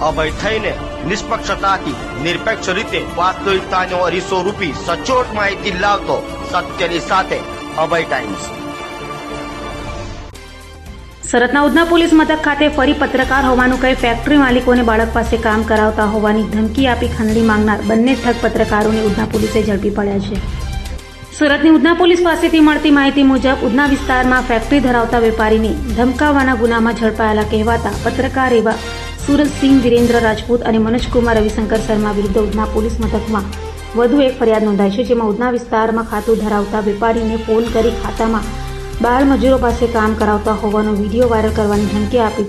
અભય થઈને નિષ્પક્ષતાથી નિરપેક્ષ રીતે વાસ્તવિકતાનો અરીસો રૂપી સચોટ માહિતી લાવતો સત્યની સાથે અભય ટાઈમ્સ. સરતના ઉધના પોલીસ મથક ખાતે ફરી પત્રકાર હોવાનું કહી ફેક્ટરી માલિકોને બાળક પાસે કામ કરાવતા હોવાની ધમકી આપી ખંડણી માંગનાર બંને ઠગ પત્રકારોને ઉધના પોલીસે ઝડપી પડ્યા છે. સુરતની ઉધના પોલીસ પાસેથી મળતી માહિતી મુજબ ઉધના વિસ્તારમાં ફેક્ટરી ધરાવતા વેપારીને ધમકાવવાના ગુનામાં ઝડપાયેલા કહેવાતા પત્રકાર એવા સુરજસિંહ વિરેન્દ્ર રાજપૂત અને મનોજકુમાર રવિશંકર શર્મા વિરુદ્ધ ઉધના પોલીસ મથકમાં વધુ એક ફરિયાદ નોંધાઈ છે, જેમાં ઉધના વિસ્તારમાં ખાતું ધરાવતા વેપારીને ફોન કરી ખાતામાં બાળ મજૂરો પાસે કામ કરાવતા હોવાનો વીડિયો વાયરલ કરવાની ધમકી આપી.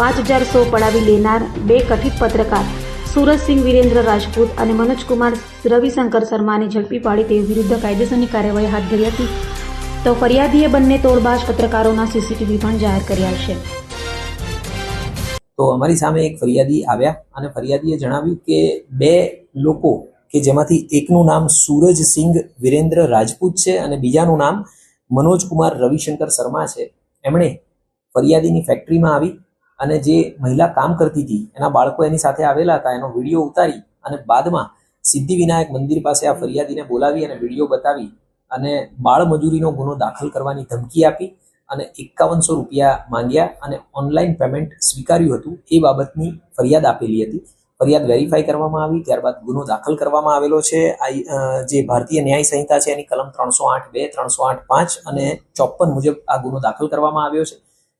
પાંચ હજાર સો પડાવી લેનાર બે કથિત પત્રકાર સુરજસિંહ વિરેન્દ્ર રાજપૂત અને મનોજકુમાર રવિશંકર શર્માને ઝડપી પાડી તેવી વિરુદ્ધ કાયદેસરની કાર્યવાહી હાથ ધરી હતી. તો ફરિયાદીએ બંને તોડબાજ પત્રકારોના સીસીટીવી પણ જાહેર કર્યા છે. તો અમારી સામે એક ફરિયાદી આવ્યા અને ફરિયાદીએ જણાવ્યું કે બે લોકો કે જેમાંથી એકનું નામ સૂરજસિંહ વિરેન્દ્ર રાજપૂત છે અને બીજાનું નામ મનોજકુમાર રવિશંકર શર્મા છે. એમણે ફરિયાદીની ફેક્ટરીમાં આવી અને જે મહિલા કામ કરતી હતી, એના બાળકો એની સાથે આવેલા હતા, એનો વીડિયો ઉતારી અને બાદમાં સિદ્ધિવિનાયક મંદિર પાસે આ ફરિયાદીને બોલાવી અને વીડિયો બતાવી અને બાળ મજૂરીનો ગુનો દાખલ કરવાની ધમકી આપી અને એકાવનસો રૂપિયા માંગ્યા અને ઓનલાઈન પેમેન્ટ સ્વીકાર્યું હતું. એ બાબતની ફરિયાદ આપેલી હતી. ફરિયાદ વેરીફાઈ કરવામાં આવી. ત્યારબાદ ગુનો દાખલ કરવામાં આવેલો છે. જે ભારતીય ન્યાય સંહિતા છે, એની કલમ ત્રણસો આઠ બે, ત્રણસો આઠ પાંચ અને ચોપન મુજબ આ ગુનો દાખલ કરવામાં આવ્યો છે.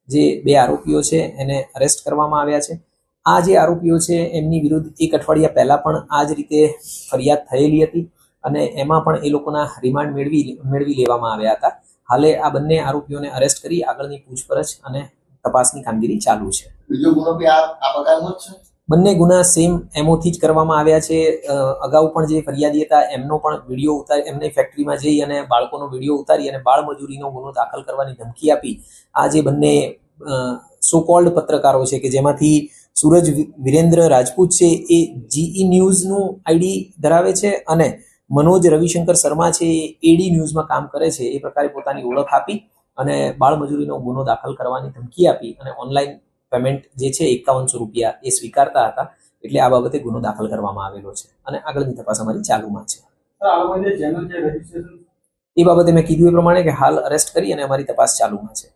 જે બે આરોપીઓ છે, એને અરેસ્ટ કરવામાં આવ્યા છે. આ જે આરોપીઓ છે, એમની વિરુદ્ધ એક અઠવાડિયા પહેલા પણ આ જ રીતે ફરિયાદ થયેલી હતી. અને એમાં પણ એ લોકોના રિમાન્ડ મેળવી મેળવી લેવામાં આવ્યા હતા. હાલે આ બંને આરોપીઓને અરેસ્ટ કરી આગળની પૂછપરછ અને તપાસની કામગીરી ચાલુ છે. બીજો ગુનો છે? બંને ગુના સેમ એમોથી જ કરવામાં આવ્યા છે. અગાઉ પણ જે ફરિયાદી હતા એમનો પણ વીડિયો ઉતારી એમની ફેક્ટરીમાં જઈ અને બાળકોનો વીડિયો ઉતારી અને બાળ મજૂરીનો ગુનો દાખલ કરવાની ધમકી આપી. આ જે બંને સો કોલ્ડ પત્રકારો છે કે જેમાંથી સૂરજ વિરેન્દ્ર રાજપૂત છે એ જીઈ ન્યૂઝનું આઈડી ધરાવે છે અને મનોજ રવિશંકર શર્મા છે એ એડી ન્યૂઝમાં કામ કરે છે એ પ્રકારે પોતાની ઓળખ આપી અને બાળમજૂરીનો ગુનો દાખલ કરવાની ધમકી આપી અને ઓનલાઈન પેમેન્ટ જે છે એકાવનસો રૂપિયા એ સ્વીકારતા હતા. એટલે આ બાબતે ગુનો દાખલ કરવામાં આવેલો છે. અને આગળની તપાસ અમારી ચાલુમાં છે. એ બાબતે મેં કીધું એ પ્રમાણે કે હાલ અરેસ્ટ કરી અને અમારી તપાસ ચાલુમાં છે.